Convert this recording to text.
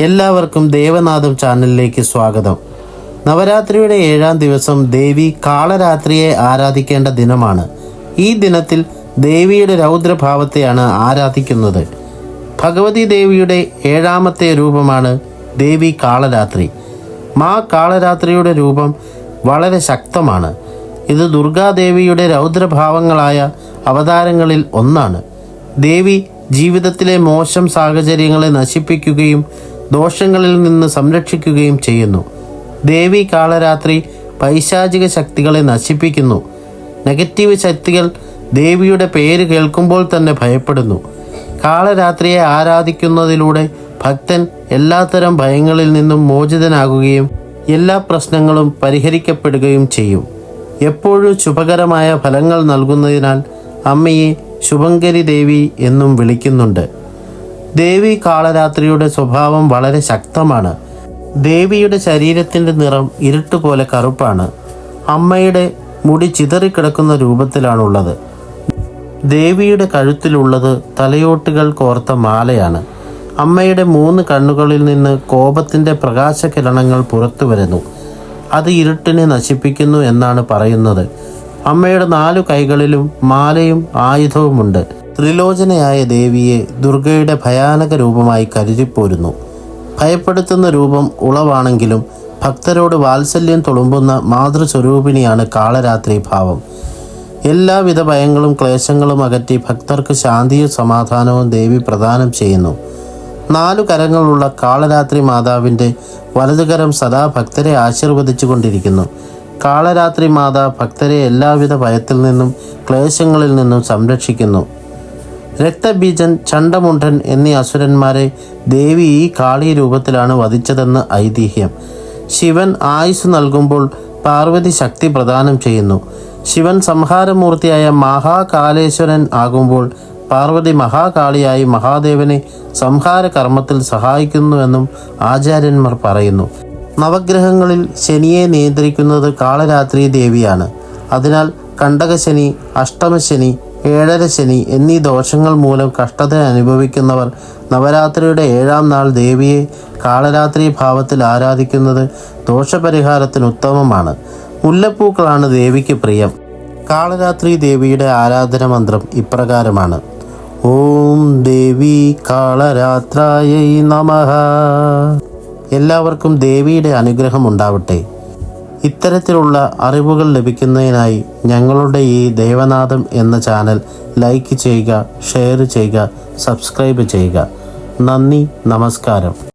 എല്ലാവർക്കും ദേവനാഥം ചാനലിലേക്ക് സ്വാഗതം. നവരാത്രിയുടെ ഏഴാം ദിവസം ദേവി കാളരാത്രിയെ ആരാധിക്കേണ്ട ദിനമാണ്. ഈ ദിനത്തിൽ ദേവിയുടെ രൗദ്രഭാവത്തെയാണ് ആരാധിക്കുന്നത്. ഭഗവതി ദേവിയുടെ ഏഴാമത്തെ രൂപമാണ് ദേവി കാളരാത്രി. മാ കാളരാത്രിയുടെ രൂപം വളരെ ശക്തമാണ്. ഇത് ദുർഗാദേവിയുടെ രൗദ്രഭാവങ്ങളായ അവതാരങ്ങളിൽ ഒന്നാണ്. ദേവി ജീവിതത്തിലെ മോശം സാഹചര്യങ്ങളെ നശിപ്പിക്കുകയും ദോഷങ്ങളിൽ നിന്ന് സംരക്ഷിക്കുകയും ചെയ്യുന്നു. ദേവി കാളരാത്രി പൈശാചിക ശക്തികളെ നശിപ്പിക്കുന്നു. നെഗറ്റീവ് ശക്തികൾ ദേവിയുടെ പേര് കേൾക്കുമ്പോൾ തന്നെ ഭയപ്പെടുന്നു. കാളരാത്രിയെ ആരാധിക്കുന്നതിലൂടെ ഭക്തൻ എല്ലാത്തരം ഭയങ്ങളിൽ നിന്നും മോചിതനാകുകയും എല്ലാ പ്രശ്നങ്ങളും പരിഹരിക്കപ്പെടുകയും ചെയ്യും. എപ്പോഴും ശുഭകരമായ ഫലങ്ങൾ നൽകുന്നതിനാൽ അമ്മയെ ശുഭങ്കരി ദേവി എന്നും വിളിക്കുന്നുണ്ട്. ദേവി കാളരാത്രിയുടെ സ്വഭാവം വളരെ ശക്തമാണ്. ദേവിയുടെ ശരീരത്തിന്റെ നിറം ഇരുട്ടുപോലെ കറുപ്പാണ്. അമ്മയുടെ മുടി ചിതറിക്കിടക്കുന്ന രൂപത്തിലാണുള്ളത്. ദേവിയുടെ കഴുത്തിലുള്ളത് തലയോട്ടുകൾ കോർത്ത മാലയാണ്. അമ്മയുടെ മൂന്ന് കണ്ണുകളിൽ നിന്ന് കോപത്തിന്റെ പ്രകാശകിരണങ്ങൾ പുറത്തു വരുന്നു. അത് ഇരുട്ടിനെ നശിപ്പിക്കുന്നു എന്നാണ് പറയുന്നത്. അമ്മയുടെ നാലു കൈകളിലും മാലയും ആയുധവുമുണ്ട്. ത്രിലോചനയായ ദേവിയെ ദുർഗയുടെ ഭയാനക രൂപമായി കരുതിപ്പോരുന്നു. ഭയപ്പെടുത്തുന്ന രൂപം ഉളവാണെങ്കിലും ഭക്തരോട് വാത്സല്യം തുളുമ്പുന്ന മാതൃസ്വരൂപിണിയാണ് കാളരാത്രി ഭാവം. എല്ലാവിധ ഭയങ്ങളും ക്ലേശങ്ങളും അകറ്റി ഭക്തർക്ക് ശാന്തിയും സമാധാനവും ദേവി പ്രദാനം ചെയ്യുന്നു. നാലു കരങ്ങളുള്ള കാളരാത്രി മാതാവിന്റെ വലതുകരം സദാ ഭക്തരെ ആശീർവദിച്ചു കൊണ്ടിരിക്കുന്നു കാളരാത്രി മാതാ ഭക്തരെ എല്ലാവിധ ഭയത്തിൽ നിന്നും ക്ലേശങ്ങളിൽ നിന്നും സംരക്ഷിക്കുന്നു. രക്തബീജൻ ചണ്ടമുണ്ടൻ എന്നീ അസുരന്മാരെ ദേവി ഈ കാളി രൂപത്തിലാണ് വധിച്ചതെന്ന് ഐതിഹ്യം. ശിവൻ ആയുസ് നൽകുമ്പോൾ പാർവതി ശക്തി പ്രദാനം ചെയ്യുന്നു. ശിവൻ സംഹാരമൂർത്തിയായ മഹാകാലേശ്വരൻ ആകുമ്പോൾ പാർവതി മഹാകാളിയായി മഹാദേവനെ സംഹാര കർമ്മത്തിൽ സഹായിക്കുന്നുവെന്നും ആചാര്യന്മാർ പറയുന്നു. നവഗ്രഹങ്ങളിൽ ശനിയെ നിയന്ത്രിക്കുന്നത് കാളരാത്രി ദേവിയാണ്. അതിനാൽ കണ്ടകശനി അഷ്ടമശനി ഏഴര ശനി എന്നീ ദോഷങ്ങൾ മൂലം കഷ്ടത അനുഭവിക്കുന്നവർ നവരാത്രിയുടെ ഏഴാം നാൾ ദേവിയെ കാളരാത്രി ഭാവത്തിൽ ആരാധിക്കുന്നത് ദോഷപരിഹാരത്തിന് ഉത്തമമാണ്. മുല്ലപ്പൂക്കളാണ് ദേവിക്ക് പ്രിയം. കാളരാത്രി ദേവിയുടെ ആരാധന മന്ത്രം ഇപ്രകാരമാണ്. ഓം ദേവി കാളരാത്രായൈ നമഃ. എല്ലാവർക്കും ദേവിയുടെ അനുഗ്രഹം ഉണ്ടാവട്ടെ. ഇത്തരത്തിലുള്ള അറിവുകൾ ലഭിക്കുന്നതിനായി ഞങ്ങളുടെ ഈ ദേവനാഥം എന്ന ചാനൽ ലൈക്ക് ചെയ്യുക ഷെയർ ചെയ്യുക സബ്സ്ക്രൈബ് ചെയ്യുക. നന്ദി നമസ്കാരം.